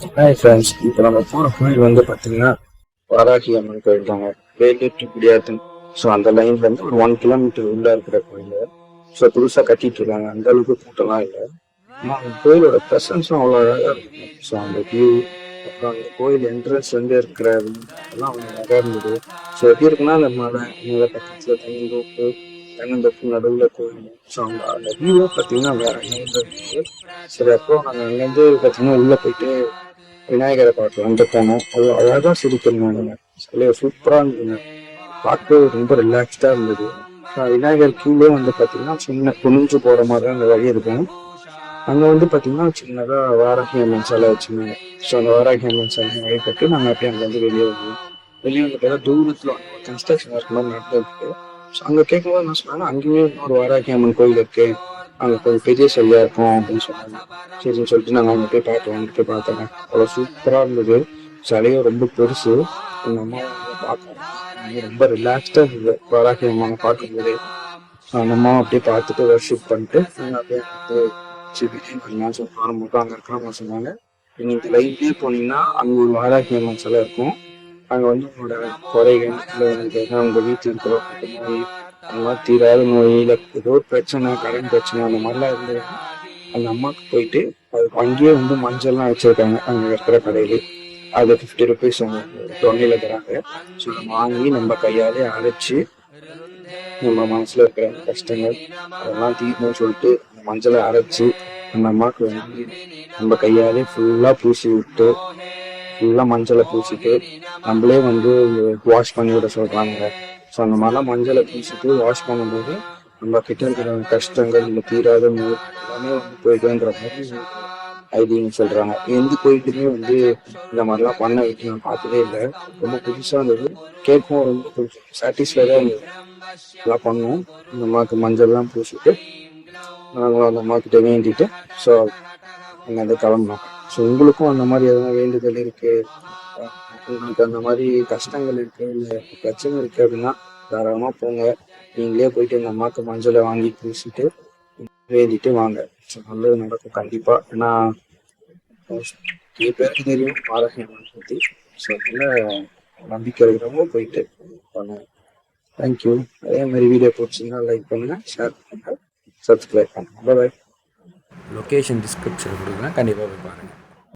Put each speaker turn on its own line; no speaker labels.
Hi friends இப்போ நம்ம போகிற கோயில் வந்து பார்த்தீங்கன்னா வாராகி அம்மன் கோயில் தாங்க. வேலூர் டு குடியாத்தன். ஸோ அந்த லைன்லேருந்து ஒரு ஒன் கிலோமீட்டர் உள்ளே இருக்கிற கோயில். ஸோ புதுசாக கட்டிட்டு இருக்காங்க. அந்த அளவுக்கு கூட்டம்லாம் இல்லை. ஆனால் அந்த கோயிலோட ப்ரெசன்ஸும் அவ்வளோ அழகாக இருக்கும். ஸோ அந்த வியூ அப்புறம் அந்த கோயில் என்ட்ரன்ஸ் வந்து இருக்கிற எல்லாம் அவ்வளோ அழகாக இருந்தது. ஸோ எப்படி இருக்குன்னா அந்த மலை மலை பக்கத்தில் தென்னந்தோப்பு தென்னந்தோப்பு நடுவில் கோயில். ஸோ அந்த அந்த வியூவை பார்த்தீங்கன்னா வேற லெவல்ல இருக்குது சரி அப்புறம் நாங்கள் அங்கேருந்து பார்த்தீங்கன்னா உள்ளே போயிட்டு விநாயகரை பார்க்கலான்ட்டு போனோம். அவ்வளோ அழகாக சிரிக்கணும் சிலையை சூப்பராக இருந்ததுங்க பார்க்கவே ரொம்ப ரிலாக்ஸ்டாக இருந்தது. விநாயகர் கீழே வந்து பார்த்தீங்கன்னா சின்ன குனிஞ்சு போகிற மாதிரி தான் அந்த வழி இருக்கும். அங்கே வந்து பார்த்தீங்கன்னா சின்னதாக வாராகி அம்மன் சிலை வச்சுருந்தாங்க ஸோ அந்த வாராகி அம்மன் சிலை வழிபட்டு நாங்கள் அப்படியே அங்கேருந்து வெளியே வருவோம் வெளியே வந்து பார்த்தா தூரத்தில் கன்ஸ்ட்ரக்ஷன் ஒர்க் மாதிரி நடந்துருக்கு ஸோ அங்கே கேட்கும்போது என்ன சொன்னாங்க அங்கேயுமே ஒரு வாராகி அம்மன் கோயில் இருக்கு. அங்கே கொஞ்சம் பெரிய சிலையா இருக்கும் அப்படின்னு சொன்னாங்க. சரின்னு சொல்லிட்டு நாங்கள் அங்கே போய் பார்த்தோம். அங்கே போய் பார்த்தோங்க அவ்வளோ சூப்பராக இருந்தது. சிலையும் ரொம்ப பெருசு. எங்கள் அம்மா வந்து பார்க்கணும் ரொம்ப ரிலாக்ஸ்டாக இருந்தது. வராகி அம்மாவை பார்க்கும்போது. அந்த அம்மா அப்படியே பார்த்துட்டு வர்ஷிப் பண்ணிட்டு நாங்கள் அப்படியே சிபிடி பண்ணலாம் ஸோ ஆரம்பிட்டு அங்கே இருக்கிறவங்க சொன்னாங்க. நீங்கள் லைட்லேயே போனீங்கன்னா அங்கே ஒரு வாராகி அம்மன் சிலை இருக்கும். அங்கே வந்து உங்களோட குறைகள் இல்லை வந்து உங்கள் வீட்டில் இருக்கிற அதெல்லாம் தீராத நோயில் ஏதோ ஒரு பிரச்சனை கரண்ட் பிரச்சனை அந்த மாதிரிலாம் இருந்தது. அந்த அம்மாவுக்கு போயிட்டு அது அங்கேயே வந்து மஞ்சள்லாம் வச்சிருக்காங்க அங்கே இருக்கிற கடையில. அது ஃபிஃப்டி ருபீஸ் அவங்க தராங்க. ஸோ நம்ம வாங்கி நம்ம கையாலே அரைச்சி நம்ம மனசில் இருக்கிற கஷ்டங்கள் அதெல்லாம் தீர்க்கணும்னு சொல்லிட்டு அந்த மஞ்சளை அரைச்சி அந்த அம்மாவுக்கு வந்து நம்ம கையாலே ஃபுல்லாக பூசி விட்டு ஃபுல்லாக மஞ்சளை பூசிட்டு நம்மளே வந்து வாஷ் பண்ணி விட சொல்கிறாங்க அந்த மாதிரிலாம் மஞ்சளை பூசிட்டு வாஷ் பண்ணும்போது நம்ம கிட்ட இருக்கிற கஷ்டங்கள் இல்லை தீராத நோய் எல்லாமே வந்து போயிடுன்ற மாதிரி ஐடியன்னு சொல்றாங்க. எந்த கோயிலுமே வந்து இந்த மாதிரிலாம் பண்ண வைக்க நான் பார்த்ததே இல்லை. ரொம்ப புதுசாக இருந்தது. கேட்கும் ரொம்ப சாட்டிஸ்ஃபைடாக இருந்தது. எல்லாம் பண்ணோம். இந்த அம்மாவுக்கு மஞ்சள்லாம் பூசிட்டு நாங்களும் அந்த அம்மா கிட்ட வேண்டிட்டு ஸோ அங்கே வந்து கிளம்புனோம். ஸோ உங்களுக்கும் அந்த மாதிரி எதனா வேண்டுதல் இருக்கு? உங்களுக்கு அந்த மாதிரி கஷ்டங்கள் இருக்கு இல்லை பிரச்சனை இருக்கு அப்படின்னா தாராளமாக போங்க. நீங்களே போயிட்டு இந்த அம்மாவுக்கு மஞ்சளை வாங்கி பூசிட்டு வேண்டிட்டு வாங்க. ஸோ நல்லது நடக்கும் கண்டிப்பாக ஏன்னா நிறைய பேருக்கு தெரியும் வாராகி அம்மன் பற்றி ஸோ அதில் நம்பிக்கை இருக்கிறவங்க போயிட்டு பண்ணுங்க. தேங்க்யூ அதே மாதிரி வீடியோ பிடிச்சிங்கன்னா லைக் பண்ணுங்க ஷேர் பண்ணுங்க சப்ஸ்கிரைப் பண்ணுங்க. பாய்
லொக்கேஷன் டிஸ்கிரிப்ஷன் கொடுக்குறேன் கண்டிப்பாக போய் பாருங்கள்